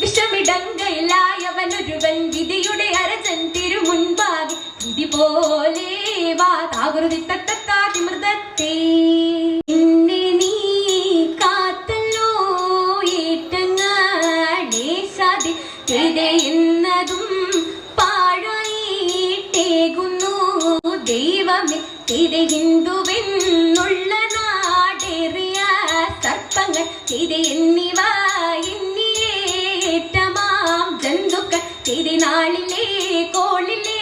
വിഷമിടങ്കയിലായവനൊരുവൻ വിധിയുടെ അരജൻ തിരുമുൻപാകെ വിധി പോലെ വാ താകുരുതി തത്തക്കാതിമൃതത്തെ എന്നെ നീ കാത്തല്ലോ ഏറ്റങ്ങാടേ സാധി എന്നതും പാഴായിട്ടേകുന്നു ദൈവമേ. ഇത് ഹിന്ദുവെന്നുള്ള നാടേറിയ സർപ്പങ്ങൾ ഇത് എന്നിവ എന്നിയേറ്റമാം ജന്തുക്കൾ. കോളിലെ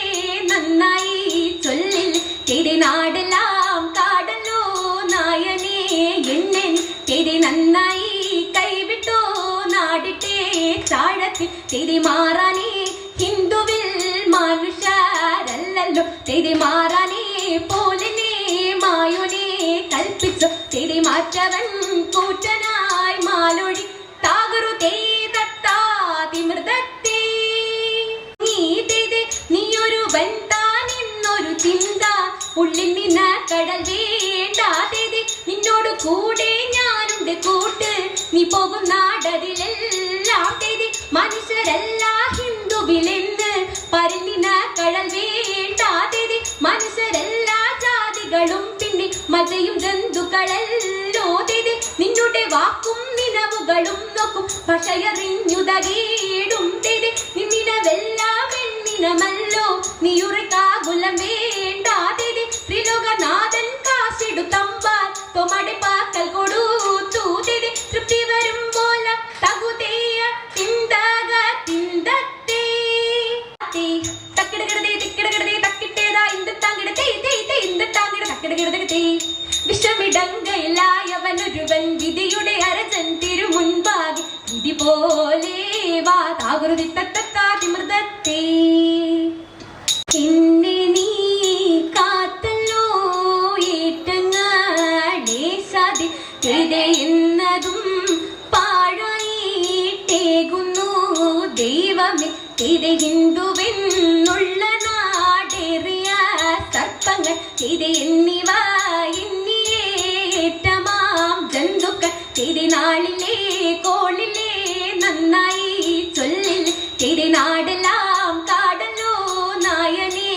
നന്നായി ചൊല്ലിൽ കാടലോ എന്നെ തിരി നന്നായി കൈവിട്ടോ താഴത്തിൽ തിരിമാറാനേ ഹിന്ദുവിൽ മനുഷ്യരല്ലല്ലോ. തിരി തിരി മാറ്റവൻ കൂറ്റനായി മാലൊഴി താകറു തേതത്താതിമൃതത്തെ. നീ ചെയ്ത് നീയൊരു വന്താനെന്നൊരു ചിന്ത ഉള്ളിൽ നിന്ന് കടൽ വേണ്ടാതെ നിന്നോട് കൂടെ ഞാനുണ്ട് കൂട്ട് നീ പോകും നാടതിലെല്ലാം ചെയ്ത്. മനുഷ്യരല്ല ഹിന്ദുവിലെന്ന് വാക്കും നിലവുകളും നോക്കും. പക്ഷയറിഞ്ഞുതകീടും ചെയ്ത് നിന്നിനവെല്ലാം എണ്ണിനമല്ലോ നീയുറക്കാകുലം വേണ്ടാതിത് ത്രിലോകനാഥൻ കാശിടുത്തമ്പാൽ തൊമടിപ്പാക്കൽ കൊടുത്തു തൂതിത് തൃപ്തി വരും പോലെ തകുതേയ തിന്തക തിന്തത്തേ. തക്കിടകിടതേ തിക്കിടകിടതേ തക്കിട്ടേതാ. ഇന്തിട്ടാങ്കിട തേ തേയ് തേയ് ഇന്തിട്ടാങ്കിട തക്കിടകിടതേ വിഷമിടങ്കയിലായവനൊരുവൻ വിധിയുടെ അരജൻ തിരുമുൻപാകി വിധി പോലെ വാ താകുരുതി തത്തക്കാതിമൃതത്തെ എന്നെ നീ കാത്തല്ലോ ഏറ്റങ്ങാടേ സാധി എന്നതും പാഴായിട്ടേകുന്നു ദൈവമേ. ഇത് ഹിന്ദുവെന്നുള്ള നാടേറിയ സർപ്പങ്ങൾ ഇത് എന്നിവ ജന്തുക്കൾ കോളിലേ നന്നായി ചൊല്ലിൽ തിരുനാടെല്ലാം കാടലോ നായനെ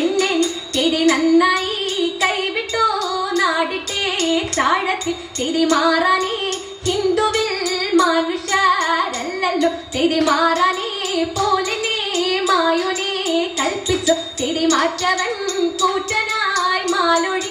എന്നെ തിരി നന്നായി കൈവിട്ടോ നാടിട്ടേ താഴത്തിൽ തിരി മാറാനേ ഹിന്ദുവിൽ മനുഷ്യരല്ലല്ലോ. തിരി മാറാനേ പോലിനെ മായോനെ കൽപ്പിച്ചു. തിരി മാറ്റവൻ കൂറ്റനായി മാലൊഴി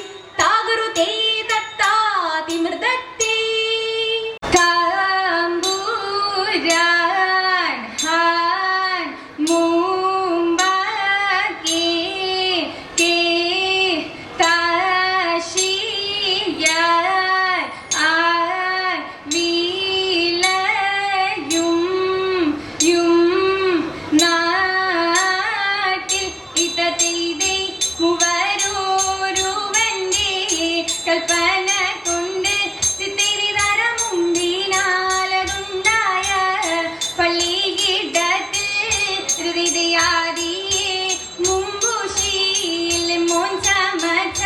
പള്ളികിടത്തിൽ ഹൃദയാദിയെ മുമ്പുശീൽ മോൻ ചമച്ച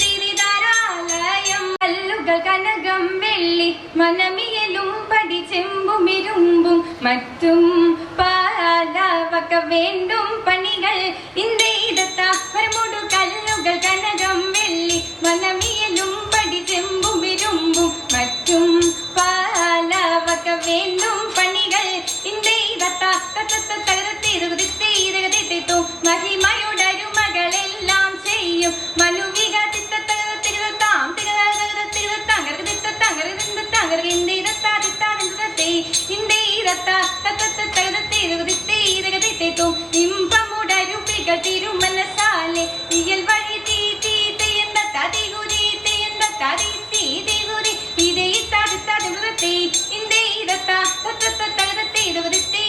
തിരിതരാലയം. കല്ലുകൾ കനകം വെള്ളി മനമിയലും പടി ചെമ്പുമിരുമ്പും മറ്റും പാലവക വേണ്ടും പണികൾ. ഇന്ത്യയിടത്ത പരമോടു കല്ലുകൾ കനകം വെള്ളി മനമിയലും തകർത്തിരുതിത്തേതോ മഹിമയുടരുമകളെല്ലാം ചെയ്യും. മനുവിക തിരുത്താം തിരുത്താം തിരുത്താം ഇമ്പമുടരുപ്പികൾ തിരുമനസാലെ. ഇയൽ വഴി തീ തീ തെയ്യന്ത തതികുതി തെയ്യന്ത തതി തീ തികുതി ഇതേ തടുത്തത് മൃതത്തെ ഇന്ദേ ഇതത്ത തത്ത തകതത്തെ ഇതവതത്തെ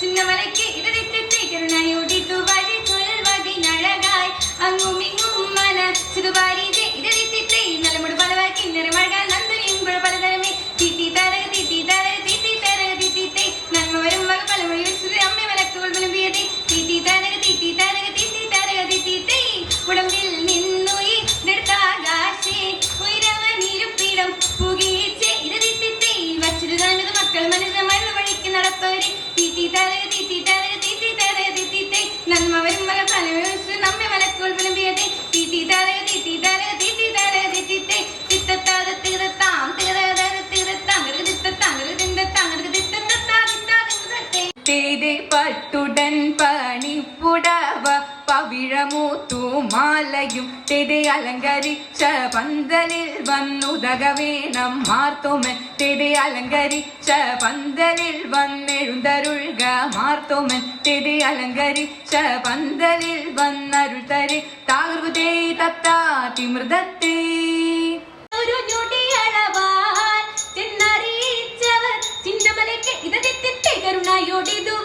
சின்ன மலைக்கு இதயத்தை கருணையோடித்து வழி சொல்வதி நழகாய் அங்கும் இங்கும் மன சிறுபாரிதே இதயத்தை நலமுடு பலவாய் கிண்ணறு மழகா நந்துரியும் குழ பலதரமே திட்டி தரக திட்டி தரக திட்டி தரக திட்டித்தை நன்மை வரும் வக பலமொழி சுதி அம்மை வளர்த்து கொள் விளம்பியதை திட்டி தரக திட்டி தரக திட்டி தரக திட்டித்தை உடம்பில் நின்னுயிர் நெடுத்தாகாசே உயிரவன் இருப்பிடம் புகிச்சே இதயத்தை வச்சிருதான் ഇത് മക്കൾ മനസ്സിൽ മറുപടിക്ക് നടപ്പവരെ തീട്ടി തല തീട്ടി തല തീട്ടി തല തീട്ടി തിത്തത്താതെ തീരത്ത പവിഴമൂത്തുമാലയും തെതി അലങ്കരിച്ച പന്തലിൽ വന്നുതക വേണം മാർത്തോമൻ തെതെ അലങ്കരിച്ച പന്തലിൽ വന്നെഴുന്തരുൾക മാർത്തോമൻ തെതി അലങ്കരിച്ച പന്തലിൽ വന്നരുൾ തരി താകൃതേ തത്താതി മൃതത്തെ ഒരു ഞൊടിയളവാൽ ചെന്നറിയിച്ചവർ ചിന്നമലയ്ക്ക് ഇതതിത്തെ കരുണയോടിതു